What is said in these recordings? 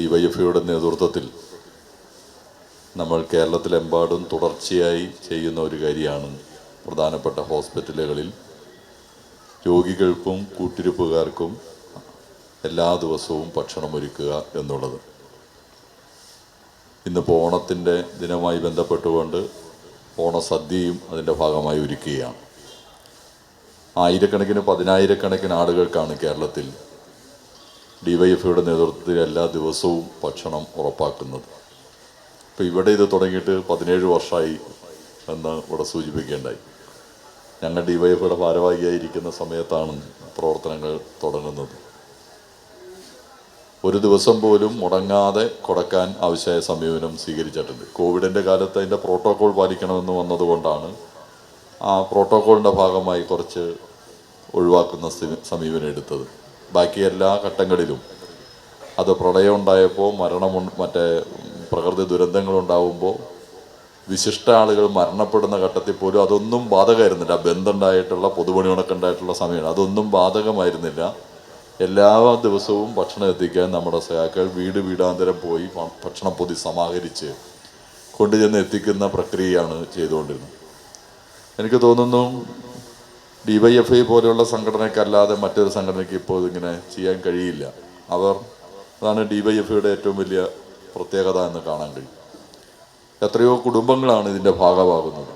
ഡിവൈഎഫ്ഐയുടെ നേതൃത്വത്തിൽ നമ്മൾ കേരളത്തിലെമ്പാടും തുടർച്ചയായി ചെയ്യുന്ന ഒരു കാര്യമാണ് പ്രധാനപ്പെട്ട ഹോസ്പിറ്റലുകളിൽ രോഗികൾക്കും കൂട്ടിരിപ്പുകാർക്കും എല്ലാ ദിവസവും ഭക്ഷണം ഒരുക്കുക എന്നുള്ളത്. ഇന്നിപ്പോൾ ഓണത്തിന്റെ ദിനമായി ബന്ധപ്പെട്ടുകൊണ്ട് ഓണസദ്യയും അതിന്റെ ഭാഗമായി ഒരുക്കുകയാണ്. ആയിരക്കണക്കിന് പതിനായിരക്കണക്കിന് ആളുകൾക്കാണ് കേരളത്തിൽ ഡിവൈഎഫ്ഐയുടെ നേതൃത്വത്തിൽ എല്ലാ ദിവസവും ഭക്ഷണം ഉറപ്പാക്കുന്നത്. ഇപ്പോൾ ഇവിടെ ഇത് തുടങ്ങിയിട്ട് പതിനേഴ് വർഷമായി എന്ന് ഇവിടെ സൂചിപ്പിക്കേണ്ടായി. ഞങ്ങൾ ഡിവൈഎഫ്ഐയുടെ ഭാരവാഹിയായിരിക്കുന്ന സമയത്താണ് പ്രവർത്തനങ്ങൾ തുടങ്ങുന്നത്. ഒരു ദിവസം പോലും മുടങ്ങാതെ കൊടുക്കാൻ ആവശ്യമായ സമീപനം സ്വീകരിച്ചിട്ടുണ്ട്. കോവിഡിന്റെ കാലത്ത് അതിന്റെ പ്രോട്ടോകോൾ പാലിക്കണമെന്ന് വന്നതുകൊണ്ടാണ് ആ പ്രോട്ടോകോളിന്റെ ഭാഗമായി കുറച്ച് ഒഴിവാക്കുന്ന സമീപനം എടുത്തത്. ബാക്കി എല്ലാ ഘട്ടങ്ങളിലും. അത് പ്രളയം ഉണ്ടായപ്പോൾ മരണം മറ്റേ പ്രകൃതി ദുരന്തങ്ങളുണ്ടാവുമ്പോൾ വിശിഷ്ട ആളുകൾ മരണപ്പെടുന്ന ഘട്ടത്തിൽ പോലും അതൊന്നും ബാധകമായിരുന്നില്ല. ബന്ധമുണ്ടായിട്ടുള്ള പൊതുപണിയുണക്കം ഉണ്ടായിട്ടുള്ള സമയമാണ്. അതൊന്നും ബാധകമായിരുന്നില്ല. എല്ലാ ദിവസവും ഭക്ഷണം എത്തിക്കാൻ നമ്മുടെ സഹാക്കൾ വീട് വീടാന്തരം പോയി ഭക്ഷണം പൊതി സമാഹരിച്ച് കൊണ്ടുചെന്ന് എത്തിക്കുന്ന പ്രക്രിയയാണ് ചെയ്തുകൊണ്ടിരുന്നത്. എനിക്ക് തോന്നുന്നു ഡിവൈഎഫ്ഐ പോലെയുള്ള സംഘടനയ്ക്കല്ലാതെ മറ്റൊരു സംഘടനയ്ക്ക് ഇപ്പോൾ ഇതിങ്ങനെ ചെയ്യാൻ കഴിയില്ല. അവർ അതാണ് ഡിവൈഎഫ്ഐയുടെ ഏറ്റവും വലിയ പ്രത്യേകത എന്ന് കാണാൻ കഴിയും. എത്രയോ കുടുംബങ്ങളാണ് ഇതിന്റെ ഭാഗമാകുന്നത്.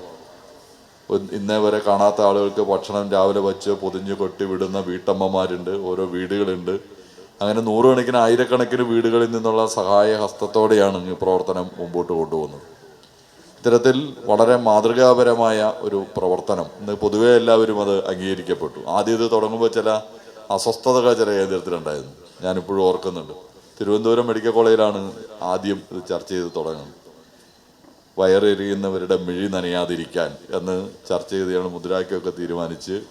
ഇന്നേ വരെ കാണാത്ത ആളുകൾക്ക് ഭക്ഷണം രാവിലെ വച്ച് പൊതിഞ്ഞ് കൊട്ടി വിടുന്ന വീട്ടമ്മമാരുണ്ട് ഓരോ വീടുകളുണ്ട്. അങ്ങനെ നൂറുകണക്കിന് ആയിരക്കണക്കിന് വീടുകളിൽ നിന്നുള്ള സഹായ ഹസ്തത്തോടെയാണ് ഈ പ്രവർത്തനം മുമ്പോട്ട് കൊണ്ടുപോകുന്നത്. ഇത്തരത്തിൽ വളരെ മാതൃകാപരമായ ഒരു പ്രവർത്തനം. ഇന്ന് പൊതുവേ എല്ലാവരും അത് അംഗീകരിക്കപ്പെട്ടു. ആദ്യം ഇത് തുടങ്ങുമ്പോൾ ചില അസ്വസ്ഥതകൾ ചില കേന്ദ്രത്തിലുണ്ടായിരുന്നു. ഞാനിപ്പോഴും ഓർക്കുന്നുണ്ട്. തിരുവനന്തപുരം മെഡിക്കൽ കോളേജിലാണ് ആദ്യം ഇത് ചർച്ച ചെയ്ത് തുടങ്ങുന്നത്. വയറെറിയുന്നവരുടെ മിഴി നനയാതിരിക്കാൻ എന്ന് ചർച്ച ചെയ്ത് ഞങ്ങൾ മുദ്രാക്കിയൊക്കെ തീരുമാനിച്ച്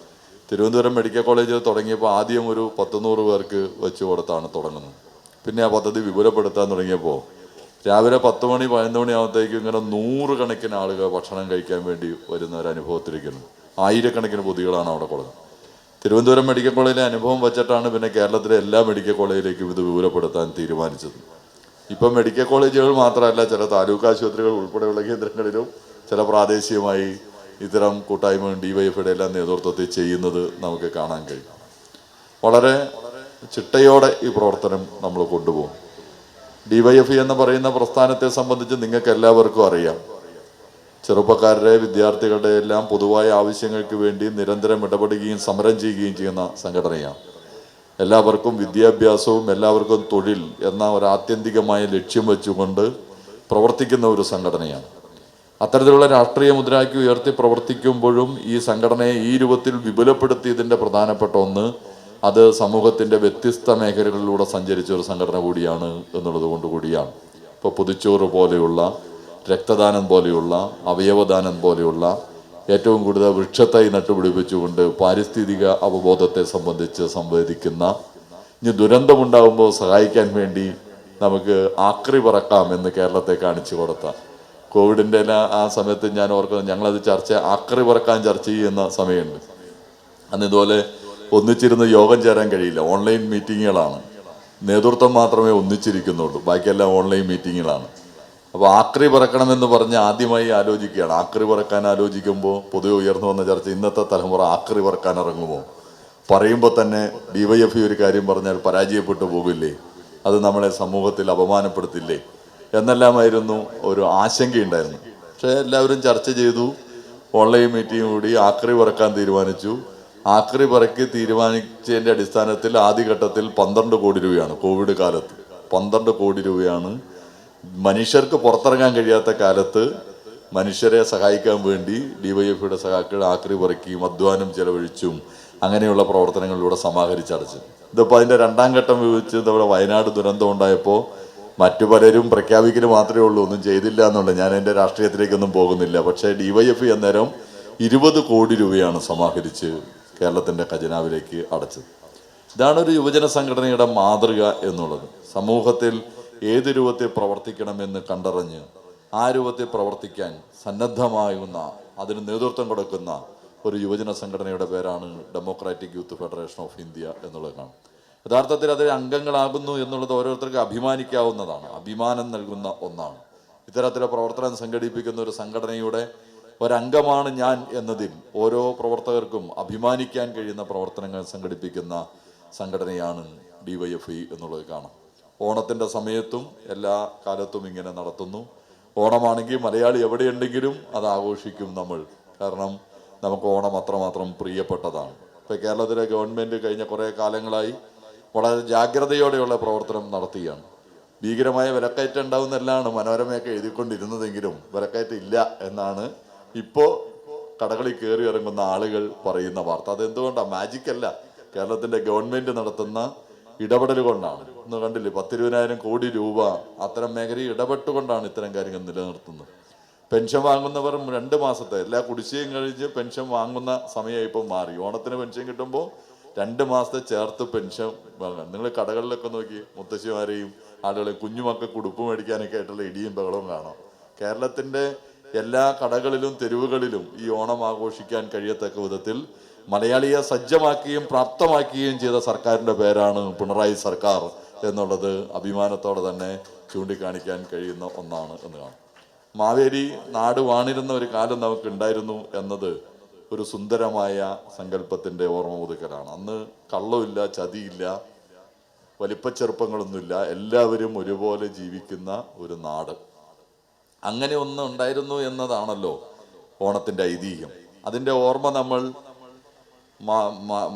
തിരുവനന്തപുരം മെഡിക്കൽ കോളേജിൽ തുടങ്ങിയപ്പോൾ ആദ്യം ഒരു പത്തുനൂറ് പേർക്ക് വെച്ച് കൊടുത്താണ് തുടങ്ങുന്നത്. പിന്നെ ആ പദ്ധതി വിപുലപ്പെടുത്താൻ തുടങ്ങിയപ്പോൾ രാവിലെ പത്ത് മണി പതിനൊന്ന് മണി ആകുമ്പോഴത്തേക്കും ഇങ്ങനെ നൂറുകണക്കിന് ആളുകൾ ഭക്ഷണം കഴിക്കാൻ വേണ്ടി വരുന്ന ഒരു അനുഭവത്തിരിക്കുന്നു ആയിരക്കണക്കിന് പൊതികളാണ് അവിടെ കൊടുക്കുന്നത് തിരുവനന്തപുരം മെഡിക്കൽ കോളേജിലെ അനുഭവം വെച്ചിട്ടാണ് പിന്നെ കേരളത്തിലെ എല്ലാ മെഡിക്കൽ കോളേജിലേക്കും ഇത് വിപുലപ്പെടുത്താൻ തീരുമാനിച്ചത്. ഇപ്പം മെഡിക്കൽ കോളേജുകൾ മാത്രമല്ല ചില താലൂക്ക് ആശുപത്രികൾ ഉൾപ്പെടെയുള്ള കേന്ദ്രങ്ങളിലും ചില പ്രാദേശികമായി ഇത്തരം കൂട്ടായ്മ ഡിവൈഎഫ്ഐയുടെ എല്ലാം നേതൃത്വത്തിൽ ചെയ്യുന്നത് നമുക്ക് കാണാൻ കഴിയും. വളരെ ചിട്ടയോടെ ഈ പ്രവർത്തനം നമ്മൾ കൊണ്ടുപോകും. ഡിവൈഎഫ്ഐ എന്ന് പറയുന്ന പ്രസ്ഥാനത്തെ സംബന്ധിച്ച് നിങ്ങൾക്ക് എല്ലാവർക്കും അറിയാം. ചെറുപ്പക്കാരുടെ വിദ്യാർത്ഥികളുടെ എല്ലാം പൊതുവായ ആവശ്യങ്ങൾക്ക് വേണ്ടി നിരന്തരം ഇടപെടുകയും സമരം ചെയ്യുകയും ചെയ്യുന്ന സംഘടനയാണ്. എല്ലാവർക്കും വിദ്യാഭ്യാസവും എല്ലാവർക്കും തൊഴിൽ എന്ന ഒരു ആത്യന്തികമായ ലക്ഷ്യം വെച്ചുകൊണ്ട് പ്രവർത്തിക്കുന്ന ഒരു സംഘടനയാണ്. അത്തരത്തിലുള്ള രാഷ്ട്രീയ മുദ്രാക്കി ഉയർത്തി പ്രവർത്തിക്കുമ്പോഴും ഈ സംഘടനയെ ഈ രൂപത്തിൽ വിപുലപ്പെടുത്തിയതിന്റെ പ്രധാനപ്പെട്ട ഒന്ന് അത് സമൂഹത്തിന്റെ വ്യത്യസ്ത മേഖലകളിലൂടെ സഞ്ചരിച്ച ഒരു സംഘടന കൂടിയാണ് എന്നുള്ളത് കൊണ്ട് കൂടിയാണ്. ഇപ്പോൾ പുതുച്ചോറ് പോലെയുള്ള രക്തദാനം പോലെയുള്ള അവയവദാനം പോലെയുള്ള ഏറ്റവും കൂടുതൽ വൃക്ഷത്തൈ നട്ടുപിടിപ്പിച്ചുകൊണ്ട് പാരിസ്ഥിതിക അവബോധത്തെ സംബന്ധിച്ച് സംവദിക്കുന്ന ഇനി ദുരന്തമുണ്ടാകുമ്പോൾ സഹായിക്കാൻ വേണ്ടി നമുക്ക് ആക്രി പറക്കാം എന്ന് കേരളത്തെ കാണിച്ചു കൊടുത്ത. കോവിഡിന്റെ ആ സമയത്ത് ഞാൻ ഓർക്കുന്നത് ഞങ്ങളത് ചർച്ച ആക്രി പറക്കാൻ ചർച്ച ചെയ്യുന്ന സമയമുണ്ട്. അന്ന് ഇതുപോലെ ഒന്നിച്ചിരുന്ന് യോഗം ചേരാൻ കഴിയില്ല. ഓൺലൈൻ മീറ്റിങ്ങുകളാണ്. നേതൃത്വം മാത്രമേ ഒന്നിച്ചിരിക്കുന്നുള്ളൂ. ബാക്കിയെല്ലാം ഓൺലൈൻ മീറ്റിങ്ങുകളാണ്. അപ്പോൾ ആക്രി പറക്കണമെന്ന് പറഞ്ഞ് ആദ്യമായി ആലോചിക്കുകയാണ്. ആക്രി പറക്കാൻ ആലോചിക്കുമ്പോൾ പൊതുവെ ഉയർന്നു വന്ന ചർച്ച ഇന്നത്തെ തലമുറ ആക്രി പറക്കാൻ ഇറങ്ങുമോ? പറയുമ്പോൾ തന്നെ ഡിവൈഎഫ്ഇ ഒരു കാര്യം പറഞ്ഞാൽ പരാജയപ്പെട്ടു പോകില്ലേ അത് നമ്മളെ സമൂഹത്തിൽ അപമാനപ്പെടുത്തില്ലേ? എന്നെല്ലാമായിരുന്നു ഒരു ആശങ്കയുണ്ടായിരുന്നു. പക്ഷേ എല്ലാവരും ചർച്ച ചെയ്തു. ഓൺലൈൻ മീറ്റിംഗ് കൂടി ആക്രി പറക്കാൻ തീരുമാനിച്ചു. ആക്രി പറക്കി തീരുമാനിച്ചതിന്റെ അടിസ്ഥാനത്തിൽ ആദ്യഘട്ടത്തിൽ പന്ത്രണ്ട് കോടി രൂപയാണ് കോവിഡ് കാലത്ത്. പന്ത്രണ്ട് കോടി രൂപയാണ് മനുഷ്യർക്ക് പുറത്തിറങ്ങാൻ കഴിയാത്ത കാലത്ത് മനുഷ്യരെ സഹായിക്കാൻ വേണ്ടി ഡിവൈഎഫ്ഐയുടെ സഹാക്കൾ ആക്രി പറക്കിയും അധ്വാനം ചെലവഴിച്ചും അങ്ങനെയുള്ള പ്രവർത്തനങ്ങളിലൂടെ സമാഹരിച്ചടച്ചു. ഇതിപ്പോൾ അതിന്റെ രണ്ടാം ഘട്ടം വിവരിച്ച് നമ്മുടെ വയനാട് ദുരന്തം ഉണ്ടായപ്പോൾ മറ്റു പലരും പ്രഖ്യാപിക്കൽ മാത്രമേ ഉള്ളൂ ഒന്നും ചെയ്തില്ല എന്നുള്ളത് ഞാൻ എന്റെ രാഷ്ട്രീയത്തിലേക്കൊന്നും പോകുന്നില്ല. പക്ഷേ ഡിവൈഎഫ്ഐ അന്നേരം ഇരുപത് കോടി രൂപയാണ് സമാഹരിച്ച് കേരളത്തിന്റെ ഖജനാവിലേക്ക് അടച്ചത്. ഇതാണ് ഒരു യുവജന സംഘടനയുടെ മാതൃക എന്നുള്ളത്. സമൂഹത്തിൽ ഏത് രൂപത്തിൽ പ്രവർത്തിക്കണമെന്ന് കണ്ടറിഞ്ഞ് ആ രൂപത്തിൽ പ്രവർത്തിക്കാൻ സന്നദ്ധമാകുന്ന അതിന് നേതൃത്വം കൊടുക്കുന്ന ഒരു യുവജന സംഘടനയുടെ പേരാണ് democratic youth federation of India എന്നുള്ളതാണ് യഥാർത്ഥത്തിൽ അതിൽ അംഗങ്ങളാകുന്നു എന്നുള്ളത് ഓരോരുത്തർക്ക് അഭിമാനിക്കാവുന്നതാണ്. അഭിമാനം നൽകുന്ന ഒന്നാണ്. ഇത്തരത്തിലെ പ്രവർത്തനം സംഘടിപ്പിക്കുന്ന ഒരു സംഘടനയുടെ ഒരംഗമാണ് ഞാൻ എന്നതിൽ ഓരോ പ്രവർത്തകർക്കും അഭിമാനിക്കാൻ കഴിയുന്ന പ്രവർത്തനങ്ങൾ സംഘടിപ്പിക്കുന്ന സംഘടനയാണ് ഡി വൈ എഫ് ഐ എന്നുള്ളത് കാണാം. ഓണത്തിന്റെ സമയത്തും എല്ലാ കാലത്തും ഇങ്ങനെ നടത്തുന്നു. ഓണമാണെങ്കിൽ മലയാളി എവിടെയുണ്ടെങ്കിലും അത് ആഘോഷിക്കും നമ്മൾ. കാരണം നമുക്ക് ഓണം അത്രമാത്രം പ്രിയപ്പെട്ടതാണ്. ഇപ്പോൾ കേരളത്തിലെ ഗവൺമെന്റ് കഴിഞ്ഞ കുറേ കാലങ്ങളായി വളരെ ജാഗ്രതയോടെയുള്ള പ്രവർത്തനം നടത്തുകയാണ് ഭീകരമായ വിലക്കയറ്റം ഉണ്ടാവുന്നല്ലാണ് മനോരമയൊക്കെ എഴുതിക്കൊണ്ടിരുന്നതെങ്കിലും വിലക്കയറ്റം ഇല്ല എന്നാണ് ഇപ്പോൾ കടകളിൽ കയറി ഇറങ്ങുന്ന ആളുകൾ പറയുന്ന വാർത്ത. അതെന്തുകൊണ്ടാണ് മാജിക് അല്ല. കേരളത്തിന്റെ ഗവൺമെന്റ് നടത്തുന്ന ഇടപെടൽ കൊണ്ടാണ്. ഇന്ന് കണ്ടില്ലേ? പത്തിരുപതിനായിരം കോടി രൂപ അത്തരം മേഖലയിൽ ഇടപെട്ടുകൊണ്ടാണ് ഇത്തരം കാര്യങ്ങൾ നിലനിർത്തുന്നത്. പെൻഷൻ വാങ്ങുന്നവർ രണ്ട് മാസത്തെ എല്ലാ കുടിശ്ശികയും കഴിഞ്ഞ് പെൻഷൻ വാങ്ങുന്ന സമയം ഇപ്പം മാറി. ഓണത്തിന് പെൻഷൻ കിട്ടുമ്പോൾ രണ്ട് മാസത്തെ ചേർത്ത് പെൻഷൻ വാങ്ങാം നിങ്ങൾ കടകളിലൊക്കെ നോക്കി മുത്തശ്ശിമാരെയും ആളുകളെ കുഞ്ഞുമക്കൾക്ക് ഉടുപ്പ് മേടിക്കാനൊക്കെ ആയിട്ടുള്ള ഇടിയും ബഹളവും കാണാം. കേരളത്തിന്റെ എല്ലാ കടകളിലും തെരുവുകളിലും ഈ ഓണം ആഘോഷിക്കാൻ കഴിയത്തക്ക വിധത്തിൽ മലയാളിയെ സജ്ജമാക്കുകയും പ്രാപ്തമാക്കുകയും ചെയ്ത സർക്കാരിന്റെ പേരാണ് പിണറായി സർക്കാർ എന്നുള്ളത് അഭിമാനത്തോടെ തന്നെ ചൂണ്ടിക്കാണിക്കാൻ കഴിയുന്ന ഒന്നാണ് എന്ന് കാണാം. മാവേലി നാട് വാണിരുന്ന ഒരു കാലം നമുക്ക് ഉണ്ടായിരുന്നു എന്നത് ഒരു സുന്ദരമായ സങ്കല്പത്തിന്റെ ഓർമ്മ പുതുക്കലാണ്. അന്ന് കള്ളമില്ല ചതിയില്ല വലിപ്പച്ചെറുപ്പങ്ങളൊന്നുമില്ല എല്ലാവരും ഒരുപോലെ ജീവിക്കുന്ന ഒരു നാട്. അങ്ങനെ ഒന്ന് ഉണ്ടായിരുന്നു എന്നതാണല്ലോ ഓണത്തിന്റെ ഐതിഹ്യം. അതിന്റെ ഓർമ്മ നമ്മൾ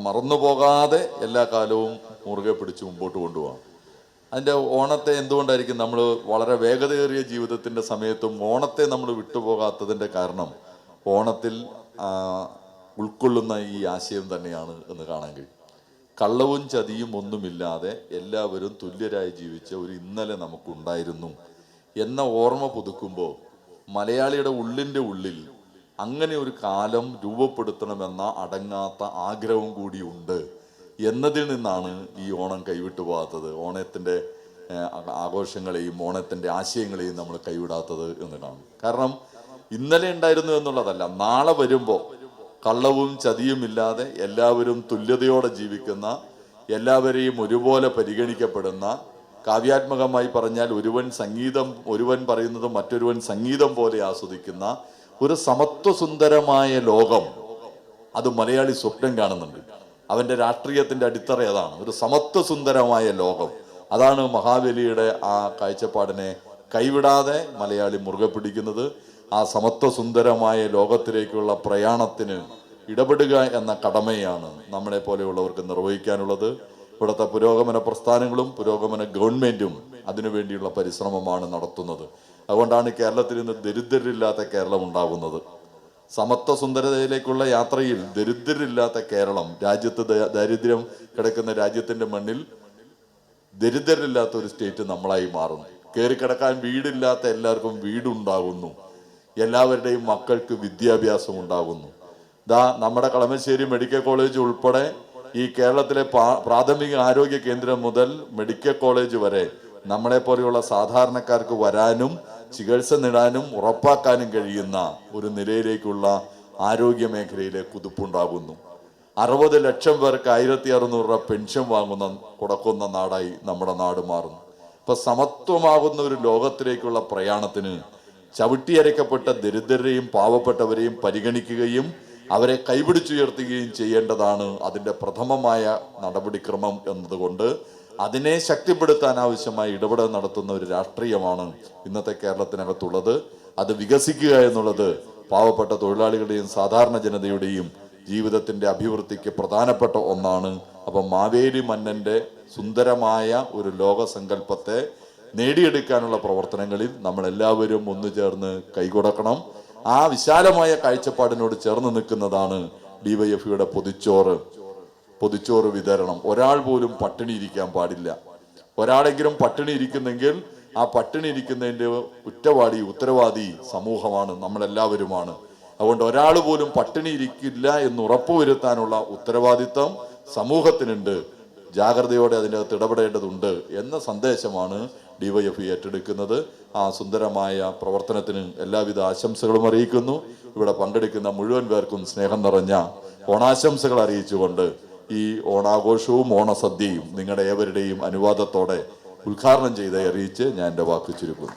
മറന്നു പോകാതെ എല്ലാ കാലവും മുറുകെ പിടിച്ച് മുമ്പോട്ട് കൊണ്ടുപോകാം അതിന്റെ ഓണത്തെ എന്തുകൊണ്ടായിരിക്കും നമ്മൾ വളരെ വേഗതയേറിയ ജീവിതത്തിന്റെ സമയത്തും ഓണത്തെ നമ്മൾ വിട്ടുപോകാത്തതിന്റെ കാരണം ഓണത്തിൽ ഉൾക്കൊള്ളുന്ന ഈ ആശയം തന്നെയാണ് എന്ന് കാണാൻ കഴിയും. കള്ളവും ചതിയും ഒന്നുമില്ലാതെ എല്ലാവരും തുല്യരായി ജീവിച്ച ഒരു ഇന്നലെ നമുക്കുണ്ടായിരുന്നു. എന്ന ഓർമ്മ പുതുക്കുമ്പോൾ മലയാളിയുടെ ഉള്ളിന്റെ ഉള്ളിൽ അങ്ങനെ ഒരു കാലം രൂപപ്പെടുത്തണമെന്ന അടങ്ങാത്ത ആഗ്രഹവും കൂടിയുണ്ട് എന്നതിൽ നിന്നാണ് ഈ ഓണം കൈവിട്ടു പോകാത്തത്. ഓണത്തിന്റെ ആഘോഷങ്ങളെയും ഓണത്തിന്റെ ആശയങ്ങളെയും നമ്മൾ കൈവിടാത്തത് എന്ന് കാണും കാരണം ഇന്നലെ ഉണ്ടായിരുന്നു എന്നുള്ളതല്ല നാളെ വരുമ്പോൾ കള്ളവും ചതിയും ഇല്ലാതെ എല്ലാവരും തുല്യതയോടെ ജീവിക്കുന്ന എല്ലാവരെയും ഒരുപോലെ പരിഗണിക്കപ്പെടുന്ന കാവ്യാത്മകമായി പറഞ്ഞാൽ ഒരുവൻ സംഗീതം ഒരുവൻ പറയുന്നത് മറ്റൊരുവൻ സംഗീതം പോലെ ആസ്വദിക്കുന്ന ഒരു സമത്വസുന്ദരമായ ലോകം. അത് മലയാളി സ്വപ്നം കാണുന്നുണ്ട്. അവന്റെ രാഷ്ട്രീയത്തിന്റെ അടിത്തറ അതാണ്. ഒരു സമത്വസുന്ദരമായ ലോകം. അതാണ് മഹാബലിയുടെ ആ കാഴ്ചപ്പാടിനെ കൈവിടാതെ മലയാളി മുറുകെ പിടിക്കുന്നത്. ആ സമത്വസുന്ദരമായ ലോകത്തിലേക്കുള്ള പ്രയാണത്തിന് ഇടപെടുക എന്ന കടമയാണ് നമ്മളെ പോലെയുള്ളവർക്ക് നിർവഹിക്കാനുള്ളത്. ഇവിടുത്തെ പുരോഗമന പ്രസ്ഥാനങ്ങളും പുരോഗമന ഗവൺമെന്റും അതിനുവേണ്ടിയുള്ള പരിശ്രമമാണ് നടത്തുന്നത്. അതുകൊണ്ടാണ് കേരളത്തിൽ ഇന്ന് ദരിദ്രരില്ലാത്ത കേരളം ഉണ്ടാകുന്നത്. സമത്വ സുന്ദരതയിലേക്കുള്ള യാത്രയിൽ ദരിദ്രരില്ലാത്ത കേരളം രാജ്യത്ത് ദാരിദ്ര്യം കിടക്കുന്ന രാജ്യത്തിന്റെ മണ്ണിൽ ദരിദ്രരില്ലാത്ത ഒരു സ്റ്റേറ്റ് നമ്മളായി മാറുന്നു. കയറി കിടക്കാൻ വീടില്ലാത്ത എല്ലാവർക്കും വീടുണ്ടാകുന്നു. എല്ലാവരുടെയും മക്കൾക്ക് വിദ്യാഭ്യാസം ഉണ്ടാകുന്നു. ദാ നമ്മുടെ കളമശ്ശേരി മെഡിക്കൽ കോളേജ് ഉൾപ്പെടെ ഈ കേരളത്തിലെ പ്രാഥമിക ആരോഗ്യ കേന്ദ്രം മുതൽ മെഡിക്കൽ കോളേജ് വരെ നമ്മളെ പോലെയുള്ള സാധാരണക്കാർക്ക് വരാനും ചികിത്സ നേടാനും ഉറപ്പാക്കാനും കഴിയുന്ന ഒരു നിലയിലേക്കുള്ള ആരോഗ്യ മേഖലയിലെ കുതിപ്പുണ്ടാകുന്നു. അറുപത് ലക്ഷം പേർക്ക് ആയിരത്തി അറുന്നൂറ് രൂപ പെൻഷൻ വാങ്ങുന്ന കൊടുക്കുന്ന നാടായി നമ്മുടെ നാട് മാറുന്നു. ഇപ്പൊ സമത്വമാകുന്ന ഒരു ലോകത്തിലേക്കുള്ള പ്രയാണത്തിന് ചവിട്ടിയരക്കപ്പെട്ട ദരിദ്രരെയും പാവപ്പെട്ടവരെയും പരിഗണിക്കുകയും അവരെ കൈപിടിച്ചുയർത്തുകയും ചെയ്യേണ്ടതാണ് അതിന്റെ പ്രഥമമായ നടപടിക്രമം എന്നതുകൊണ്ട് അതിനെ ശക്തിപ്പെടുത്താൻ ആവശ്യമായ ഇടപെടൽ നടത്തുന്ന ഒരു രാഷ്ട്രീയമാണ് ഇന്നത്തെ കേരളത്തിനകത്തുള്ളത്. അത് വികസിക്കുക എന്നുള്ളത് പാവപ്പെട്ട തൊഴിലാളികളുടെയും സാധാരണ ജനതയുടെയും ജീവിതത്തിന്റെ അഭിവൃദ്ധിക്ക് പ്രധാനപ്പെട്ട ഒന്നാണ്. അപ്പം മാവേലി മന്നന്റെ സുന്ദരമായ ഒരു ലോകസങ്കല്പത്തെ നേടിയെടുക്കാനുള്ള പ്രവർത്തനങ്ങളിൽ നമ്മളെല്ലാവരും ഒന്നു ചേർന്ന് കൈകൊടക്കണം. ആ വിശാലമായ കാഴ്ചപ്പാടിനോട് ചേർന്ന് നിൽക്കുന്നതാണ് ഡിവൈഎഫ്ഇയുടെ പൊതിച്ചോറ്. പൊതിച്ചോറ് വിതരണം. ഒരാൾ പോലും പട്ടിണി ഇരിക്കാൻ പാടില്ല. ഒരാളെങ്കിലും പട്ടിണി ഇരിക്കുന്നെങ്കിൽ ആ പട്ടിണി ഇരിക്കുന്നതിന്റെ ഉറ്റവാടി ഉത്തരവാദി സമൂഹമാണ് നമ്മളെല്ലാവരുമാണ്. അതുകൊണ്ട് ഒരാൾ പോലും പട്ടിണി ഇരിക്കില്ല എന്ന് ഉറപ്പുവരുത്താനുള്ള ഉത്തരവാദിത്തം സമൂഹത്തിനുണ്ട്. ജാഗ്രതയോടെ അതിനകത്ത് ഇടപെടേണ്ടതുണ്ട് എന്ന സന്ദേശമാണ് ഡിവൈഎഫ് ഏറ്റെടുക്കുന്നത്. ആ സുന്ദരമായ പ്രവർത്തനത്തിന് എല്ലാവിധ ആശംസകളും അറിയിക്കുന്നു. ഇവിടെ പങ്കെടുക്കുന്ന മുഴുവൻ പേർക്കും സ്നേഹം നിറഞ്ഞ ഓണാശംസകൾ അറിയിച്ചുകൊണ്ട് ഈ ഓണാഘോഷവും ഓണസദ്യയും നിങ്ങളുടെ ഏവരുടെയും അനുവാദത്തോടെ ഉദ്ഘാടനം ചെയ്ത് അറിയിച്ച് ഞാൻ എന്റെ വാക്ക് ചുരുക്കുന്നു.